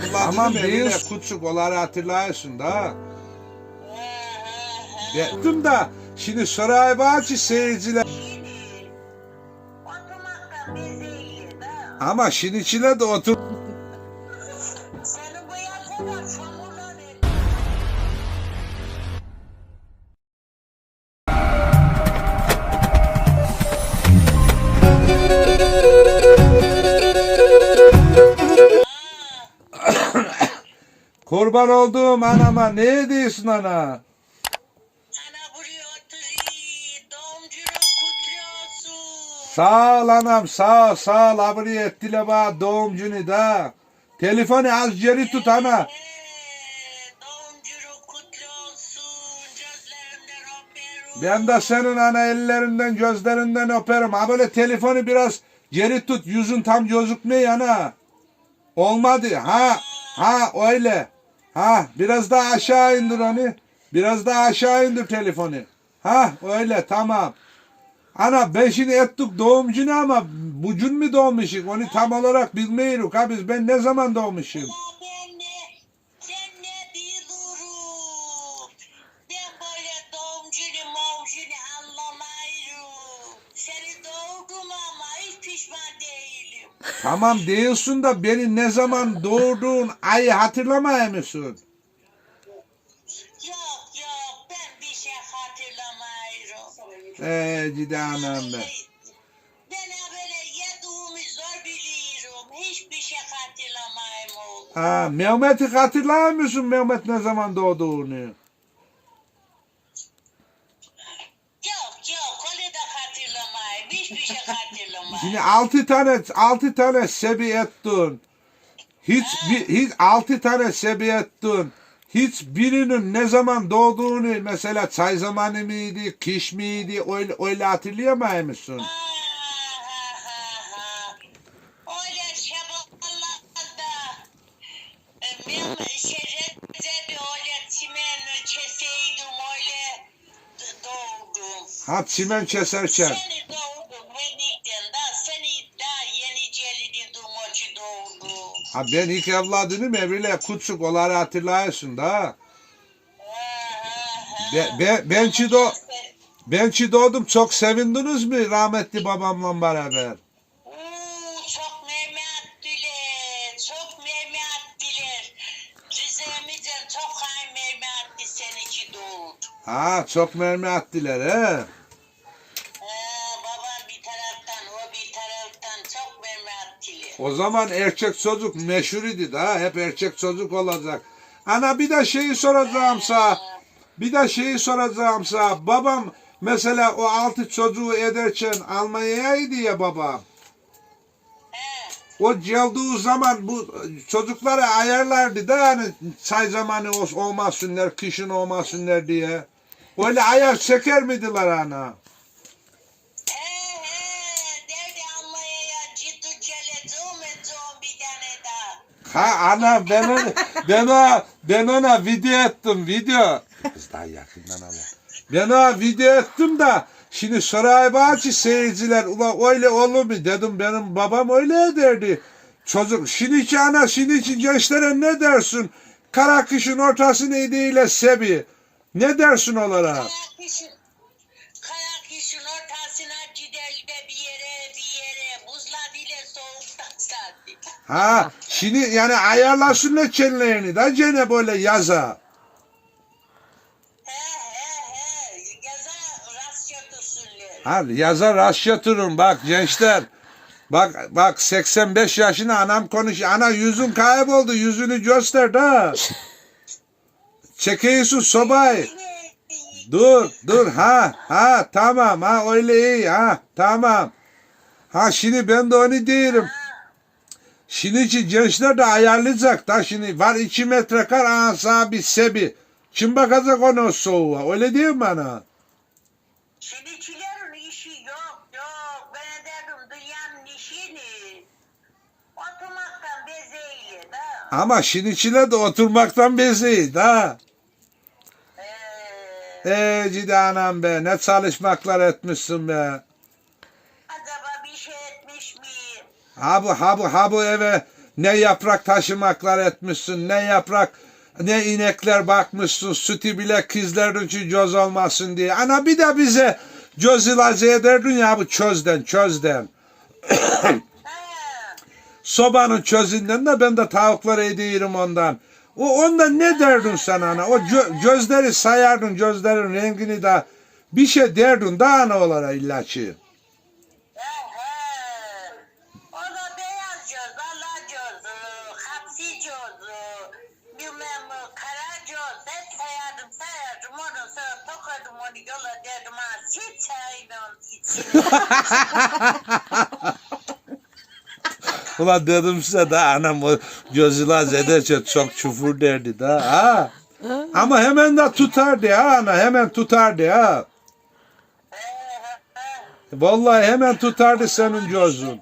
Evine değil. küçük onları hatırlıyorsun da. Yaptım da şimdi soray bahçe seyirciler. Ama şimdi içine de otur. Kurban olduğum anama ne diyorsun ana? Sağ ol anam sağ ol sağ ol abone ettiler bana doğumcunu da. Telefonu az geri tut ana. Ee, Doğumcunu kutlu olsun. Gözlerimden öperim. Ben de senin ana ellerinden gözlerinden öperim. Ha böyle telefonu biraz geri tut. Yüzün tam gözükmüyor ana. Olmadı. Ha ha öyle. Ha biraz daha aşağı indir onu. Biraz daha aşağı indir telefonu. Ha öyle tamam. Ana ben şimdi ettik doğumcunu ama bugün mü doğmuşum? Onu tam olarak bilmiyoruz. Ha biz ben ne zaman doğmuşum? Tamam değilsin da beni ne zaman doğurduğun ayı hatırlamaya mısın? Yok yok ben bir şey hatırlamayırım. Eee cide anam be. Ben böyle yediğimi zor biliyorum. Hiçbir şey hatırlamayım oğlum. Ha, Mehmet'i hatırlar mısın Mehmet ne zaman doğduğunu? Yok yok öyle de hatırlamayım. Hiçbir şey hatırlamayım. Şimdi altı tane altı tane sebi ettin. Hiç bir, hiç altı tane sebi ettin. Hiç birinin ne zaman doğduğunu mesela çay zamanı mıydı, kış mıydı öyle, öyle hatırlayamıyor musun? Ha, ha, ha. Öyle e, ben şerefte bir öyle çimen keseydim öyle d- doğdum. Ha çimen keserken. Seni Ha ben ilk evladını Mevri'yle küçük onları hatırlıyorsun da. Ha, ha. Ben, ben, çido, ben çi doğdum çok sevindiniz mi rahmetli babamla beraber? Çok mermetliler, çok mermetliler. Rize'mizden çok hay mermetli seninki doğdu. Ha çok mermi attılar he. O zaman erkek çocuk meşhur idi da hep erkek çocuk olacak. Ana bir de şeyi soracağım sana. Bir de şeyi soracağım sana. Babam mesela o altı çocuğu ederken Almanya'ya idi ya babam. O geldiği zaman bu çocukları ayarlardı da hani çay zamanı ol- olmasınlar, kışın olmasınlar diye. Öyle ayar çeker miydiler ana? Ha ana ben ona, ben ona, ben ona video ettim video. Kız daha yakından ama. Ben ona video ettim da şimdi Saray Bahçe seyirciler ula öyle olur mu dedim benim babam öyle ederdi. Çocuk şimdiki ana şimdiki gençlere ne dersin? Kara kışın ortasını ile sebi. Ne dersin onlara? Kayak kışın, kayak kışın ortasına gider de bir yere bir yere buzla bile soğuktan saati. Ha şimdi yani ayarlasınlar kendilerini da gene böyle yaza. He he he, yaza götürsünler. Ha yaza bak gençler. Bak bak 85 yaşına anam konuş. Ana yüzün kayboldu. Yüzünü göster da. Çekiyorsun sobayı. Dur dur ha ha tamam ha öyle iyi ha tamam. Ha şimdi ben de onu diyorum. Şimdiki gençler de ayarlayacak da şimdi var 2 metre kar asa bir sebi. Kim bakacak ona soğuğa öyle değil mi bana? Şimdikilerin işi yok yok. Ben dedim dünyanın işini. Oturmaktan bezeyle da. Ama şimdikiler de oturmaktan beziyiz ha. Ee, Ey cide anam be ne çalışmaklar etmişsin be. acaba bir şey etmiş miyim? Ha bu ha bu ha bu eve Ne yaprak taşımaklar etmişsin, ne yaprak ne inekler bakmışsın, sütü bile kızların için göz olmasın diye. Ana bir de bize göz ilacı ederdin ya bu çözden, çözden. Sobanın çözünden de ben de tavuklara ediyorum ondan. O ondan ne derdin sen ana? O gö- gözleri sayardın, gözlerin rengini de bir şey derdin daha ne olara illaçı. He he. O da beyaz göz, ala göz, hapsi göz, bilmem kara göz. Hep sayardım sayardım onu sonra tokardım onu siz çayının içine. Ulan dedim size de anam o göz ilacı ederse çok çufur derdi da ha. Ama hemen de tutardı ha ana hemen tutardı ha. Vallahi hemen tutardı senin gözün.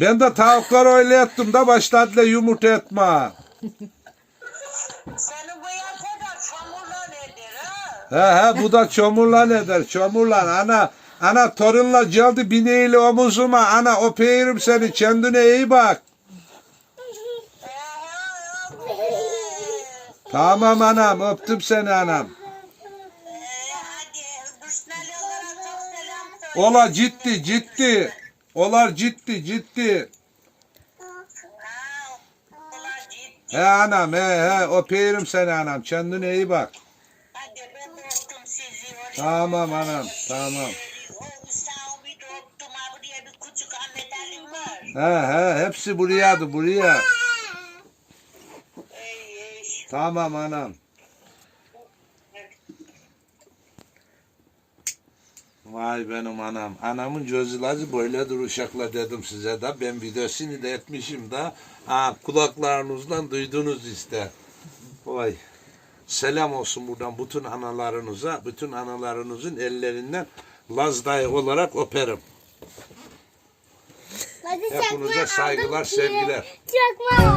Ben de tavukları öyle ettim da başladılar yumurta etme. Senin bu yasa da çamurla nedir ha? He he bu da çomurlan eder çomurlan ana. Ana torunla geldi bineğiyle omuzuma ana öpeyim seni kendine iyi bak. Tamam anam öptüm seni anam. Ola ciddi ciddi. Olar ciddi ciddi. He anam he he öpeyim seni anam kendine iyi bak. Hadi ben de öptüm sizi. Oraya Tamam anam tamam. He he hepsi buraya buraya. Tamam anam. Vay benim anam. Anamın göz ilacı böyle duruşakla dedim size de. Ben videosunu da etmişim de. Ha, kulaklarınızdan duydunuz işte. Vay. Selam olsun buradan bütün analarınıza. Bütün analarınızın ellerinden Laz dayı olarak öperim. Hadi Hepinize saygılar, sevgiler. Çakma.